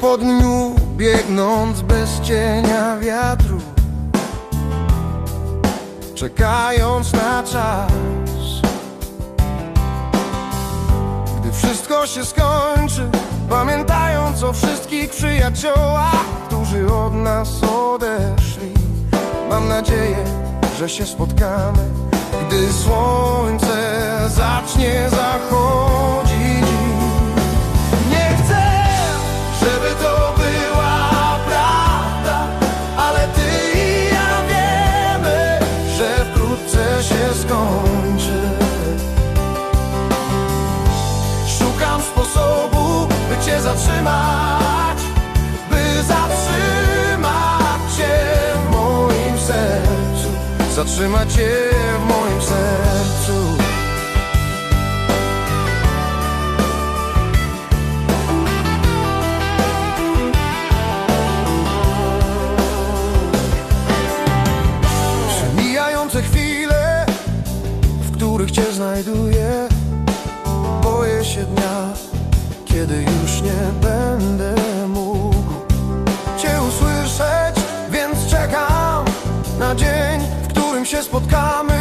po dniu, biegnąc bez cienia wiatru Czekając na czas. Gdy wszystko się skończy Pamiętając o wszystkich przyjaciołach Którzy od nas odeszli Mam nadzieję, że się spotkamy Gdy słońce zacznie zachodzić zatrzymać By zatrzymać cię w moim sercu. Zatrzymać cię w moim sercu. Przemijające chwile, w których cię znajduję Boję się dnia, kiedy już nie będę mógł Cię usłyszeć, więc czekam na dzień, w którym się spotkamy